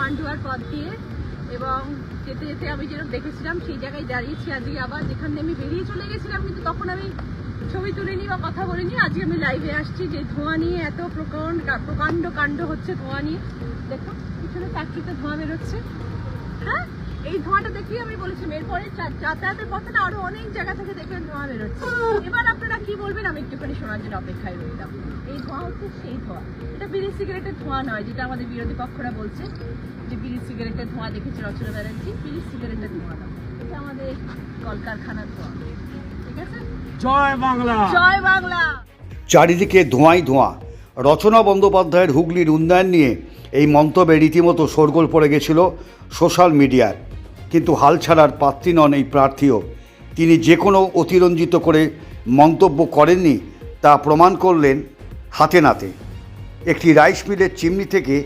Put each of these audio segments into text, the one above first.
পান্ডুয়ার পথ দিয়ে এবং যেতে যেতে আমি যেরকম দেখেছিলাম, সেই জায়গায় দাঁড়িয়েছি আজকে আবার। যেখান আমি বেরিয়ে চলে গেছিলাম, কিন্তু তখন আমি ছবি তুলিনি বা কথা বলিনি আজকে আমি লাইভে আসছি যে ধোঁয়া নিয়ে এত প্রকাণ্ড প্রকাণ্ড কাণ্ড হচ্ছে ধোঁয়া নিয়ে। দেখো, পিছনে ফ্যাক্টরিতে ধোঁয়া বেরোচ্ছে। হ্যাঁ? এই ধোঁয়াটা দেখেই আমি বলেছিলাম, এরপরে যাতায়াতের পথে না আরও অনেক জায়গা থেকে দেখবেন ধোঁয়া বেরোচ্ছে। এবার কি বলবেন আমি একটুখানি শোনার জন্য অপেক্ষায় রইলাম। এই ধোঁয়া হচ্ছে সেই ধোঁয়া। এটা বিড়ি সিগারেটের ধোঁয়া নয় যেটা আমাদের বিরোধী পক্ষরা বলছে যে বিড়ি সিগারেটের ধোঁয়া দেখেছে রচনা ব্যানার্জি। বিড়ি সিগারেটের ধোঁয়া না এটা আমাদের কলকারখানার ধোঁয়া। ঠিক আছে? জয় বাংলা। জয় বাংলা। চারিদিকে ধোঁয়াই ধোঁয়া। রচনা বন্দ্যোপাধ্যায়ের হুগলির উন্নয়ন নিয়ে এই মন্তব্যে রীতিমতো শোরগোল পড়ে গেছিল সোশ্যাল মিডিয়ার। কিন্তু হাল ছাড়ার পাত্রী নন এই প্রার্থীও। তিনি যে কোনো অতিরঞ্জিত করে মন্তব্য করেননি তা প্রমাণ করলেন হাতে নাতে। একটি রাইস মিলের চিমনি থেকে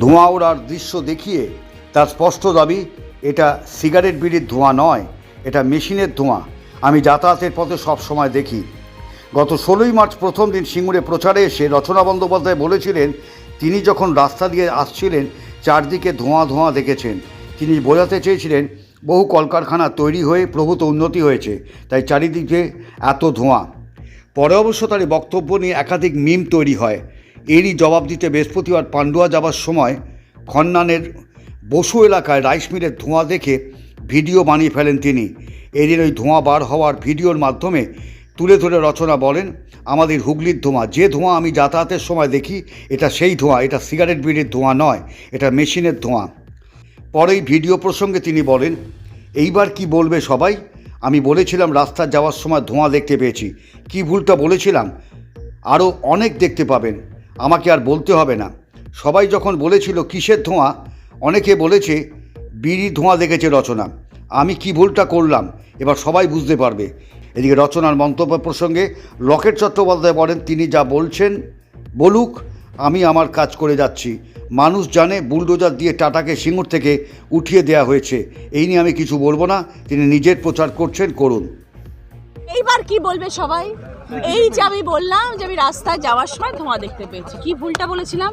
ধোঁয়া ওড়ার দৃশ্য দেখিয়ে তার স্পষ্ট দাবি, এটা সিগারেট বিড়ির ধোঁয়া নয়, এটা মেশিনের ধোঁয়া। আমি যাতায়াতের পথে সব সময় দেখি। গত ষোলোই মার্চ প্রথম দিন সিঙ্গুরে প্রচারে এসে রচনা বন্দ্যোপাধ্যায় বলেছিলেন, তিনি যখন রাস্তা দিয়ে আসছিলেন, চারদিকে ধোঁয়া ধোঁয়া দেখেছেন। তিনি বোঝাতে চেয়েছিলেন বহু কলকারখানা তৈরি হয়ে প্রভূত উন্নতি হয়েছে, তাই চারিদিকে এত ধোঁয়া। পরে অবশ্য তার বক্তব্য নিয়ে একাধিক মিম তৈরি হয়। এরই জবাব দিতে বৃহস্পতিবার পান্ডুয়া যাবার সময় খন্নানের বসু এলাকায় রাইস মিলের ধোঁয়া দেখে ভিডিও বানিয়ে ফেলেন তিনি। এদিন ওই ধোঁয়া বার হওয়ার ভিডিওর মাধ্যমে তুলে ধরে রচনা বলেন, আমাদের হুগলির ধোঁয়া, যে ধোঁয়া আমি যাতায়াতের সময় দেখি, এটা সেই ধোঁয়া, এটা সিগারেট বিড়ির ধোঁয়া নয়, এটা মেশিনের ধোঁয়া। পরেই ভিডিও প্রসঙ্গে তিনি বলেন, এইবার কি বলবে সবাই? আমি বলেছিলাম রাস্তা যাওয়ার সময় ধোঁয়া দেখতে পেয়েছি। কি ভুলটা বলেছিলাম? আরও অনেক দেখতে পাবেন। আমাকে আর বলতে হবে না। সবাই যখন বলেছিল কিসের ধোঁয়া, অনেকে বলেছে বিড়ি ধোঁয়া দেখেছে রচনা। আমি কি ভুলটা করলাম? এবার সবাই বুঝতে পারবে। এদিকে রচনার মন্তব্য প্রসঙ্গে লকেট চট্টোপাধ্যায় বলেন, তিনি যা বলছেন বলুক আমি আমার কাজ করে যাচ্ছি। মানুষ জানে বুলডোজার দিয়ে টাটাকে সিঙ্গুর থেকে উঠিয়ে দেয়া হয়েছে। এই নিয়ে আমি কিছু বলব না। তিনি নিজের প্রচার করছেন, করুন। এইবার কি বলবে সবাই? এই যে আমি বললাম যে আমি রাস্তায় যাওয়ার সময় ধোঁয়া দেখতে পেয়েছি। কি ভুলটা বলেছিলাম?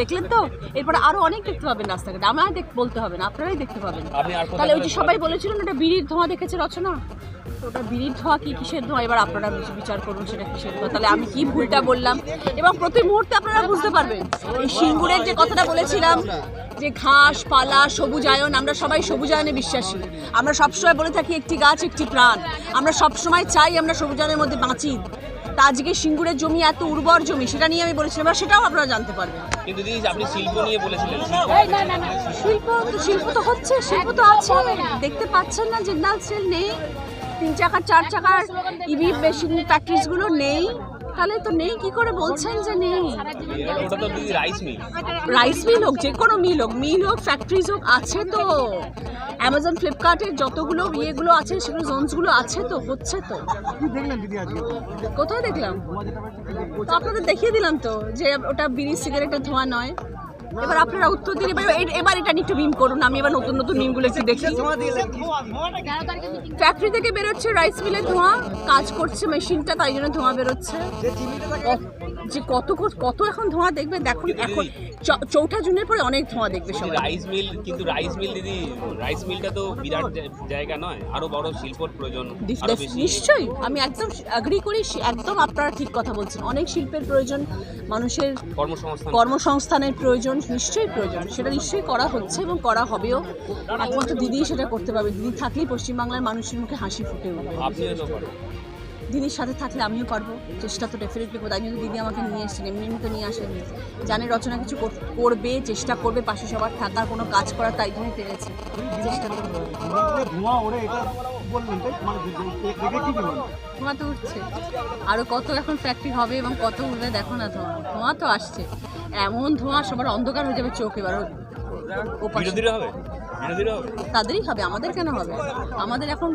দেখলেন তো? এরপরে আরও অনেক দেখতে পাবেন রাস্তাঘাটে। আমার দেখ বলতে হবে না আপনারাই দেখতে পাবেন। তাহলে ওই যে সবাই বলেছিলেন ওটা বিড়ির ধোঁয়া দেখেছে রচনা। ওটা বিড়ির ধোঁয়া কি কিসের ধোঁয়া? এবার আপনারা বিচার করুন সেটা কিসের ধোঁয়া। তাহলে আমি কি ভুলটা বললাম? এবং প্রতি মুহূর্তে আপনারা বুঝতে পারবেন। এই সিঙ্গুরের যে কথাটা বলেছিলাম যে ঘাস পালা সবুজায়ন আমরা সবাই সবুজায়নে বিশ্বাসী। আমরা সবসময় বলে থাকি একটি গাছ একটি প্রাণ। আমরা সবসময় চাই আমরা সবুজায়নের মধ্যে বাঁচি। তা আজকে সিঙ্গুরের জমি এত উর্বর জমি সেটা নিয়ে আমি বলেছিলাম এবার সেটাও আপনারা জানতে পারবেন। কিন্তু দিদি আপনি শিল্প নিয়ে বলেছিলেন। শিল্প এই না না না শিল্প তো শিল্প তো হচ্ছে শিল্প তো আছে। দেখতে পাচ্ছেন না জিন্দাল স্টিল নেই। তিন চাকার চার চাকার ইভি মেশিন ফ্যাক্টরিজগুলো নেই। তাহলে তো নেই কি করে বলছেন যে নেই? ওটা তো রাইস মিল রাইস মিল হোক যে কোনো মিল হোক মিল হোক ফ্যাক্টরিজ হোক আছে তো। অ্যামাজন ফ্লিপকার্টের যতগুলো ইয়েগুলো আছে সেগুলো জোনসগুলো আছে তো হচ্ছে তো। কোথায় দেখলাম? তো আপনাদের দেখিয়ে দিলাম তো যে ওটা বিড়ি সিগারেটের ধোঁয়া নয়। এবার আপনারা উত্তর দিন এবার এবার এটা নিয়ে একটু মিম করুন আমি এবার নতুন নতুন মিমগুলো একটু দেখি। ফ্যাক্টরি থেকে বেরোচ্ছে রাইস মিলের ধোঁয়া কাজ করছে মেশিনটা তাই জন্য ধোঁয়া বেরোচ্ছে। যে কত কত- এখন ধোঁয়া দেখবে? দেখুন এখন চৌঠা জুনের পরে অনেক ধোঁয়া দেখবে সবাই। রাইস মিল কিন্তু রাইস মিল দিদি রাইস মিলটা তো বিরাট জায়গা নয় আরও বড় শিল্পর প্রয়োজন নিশ্চয়ই আমি একদম অ্যাগ্রি করি একদম আপনারা ঠিক কথা বলছেন। অনেক শিল্পের প্রয়োজন মানুষের কর্মসংস্থান। কর্মসংস্থানের প্রয়োজন নিশ্চয়ই প্রয়োজন সেটা নিশ্চয়ই করা হচ্ছে এবং করা হবেও। একমাত্র দিদি সেটা করতে পারবে দিদি থাকলেই পশ্চিমবাংলার মানুষের মুখে হাসি ফুটে উঠবে। দিদির সাথে থাকলে আমিও পারব চেষ্টা তো ডেফিনেটলি করব। তাই জন্য দিদি আমাকে নিয়ে এসেছেন, এমনি এমনি তো নিয়ে আসেনি জানে রচনা কিছু কর- করবে, চেষ্টা করবে, পাশে সবার থাকার কোনো কাজ করার তাই জন্যই পেরেছে। ধোঁয়া তো উঠছে। আরও কত এখন ফ্যাক্টরি হবে এবং কত উঠবে দেখো না ধোঁয়া। ধোঁয়া তো আসছে। এমন ধোঁয়া সবার অন্ধকার হয়ে যাবে চোখ এবার হবে? তাদেরই হবে আমাদের কেন হবে? আমাদের এখন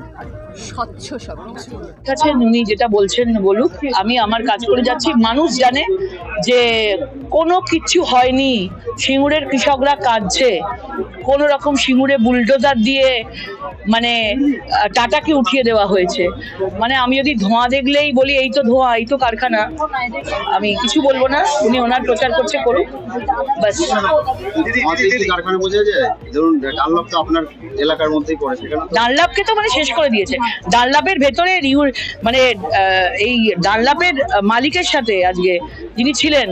স্বচ্ছ সব কিছু। উনি যেটা বলছেন বলুক আমি আমার কাজ করে যাচ্ছি। মানুষ জানে যে কোনো কিচ্ছু হয়নি সিঙ্গুরের কৃষকরা কাঁদছে। কোনো রকম সিঙ্গুরে বুলডোজার দিয়ে মানে টাটাকে উঠিয়ে দেওয়া হয়েছে। মানে আমি যদি ধোঁয়া দেখলেই বলি এই তো ধোঁয়া এই তো কারখানা। আমি কিছু বলব না উনি ওনার প্রচার করছে করুক বাস কারখানা বোঝা যায়? ধরুন ডানলপ আপনার এলাকার মধ্যেই পড়ে সেখানে ডানলাপকে তো মানে শেষ করে দিয়েছে। ডানলাপের ভেতরে মানে এই ডানলাপের মালিকের সাথে আজকে যিনি ছিলেন,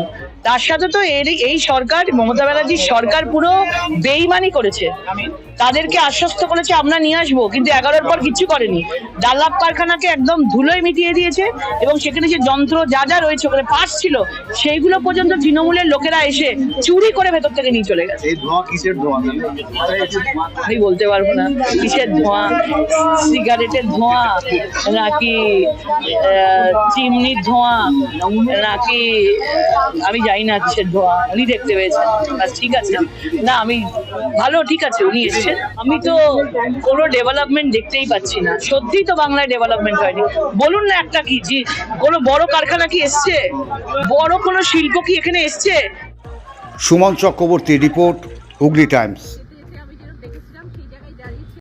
তার সাথে তো এই এই সরকার, মমতা ব্যানার্জির সরকার পুরো বেইমানি করেছে। তাদেরকে আশ্বস্ত করেছে আমরা নিয়ে আসব। কিন্তু এগারোর পর কিচ্ছু করেনি। ডানলাপ কারখানাকে একদম ধুলোয় মিটিয়ে দিয়েছে এবং সেখানে যে যন্ত্র যা যা রয়েছে ওখানে পার্টস ছিল সেইগুলো পর্যন্ত তৃণমূলের লোকেরা এসে চুরি করে ভেতর থেকে নিয়ে চলে গেছে। আমি বলতে পারব না। কিসের ধোঁয়া? সিগারেটের ধোঁয়া? নাকি চিমনির ধোঁয়া? নাকি আমি জানি না কিসের ধোঁয়া। উনি দেখতে পেয়েছেন। ঠিক আছে। না আমি ভালো ঠিক আছে উনি এসেছেন। আমি তো কোনো ডেভেলপমেন্ট দেখতেই পাচ্ছি না। সত্যিই তো বাংলায় ডেভেলপমেন্ট হয়নি। বলুন না একটা কি, জি, কোনো বড় কারখানা কি এসছে? বড় কোনো শিল্প কি এখানে এসছে? Suman Chakraborty report, Hooghly Times.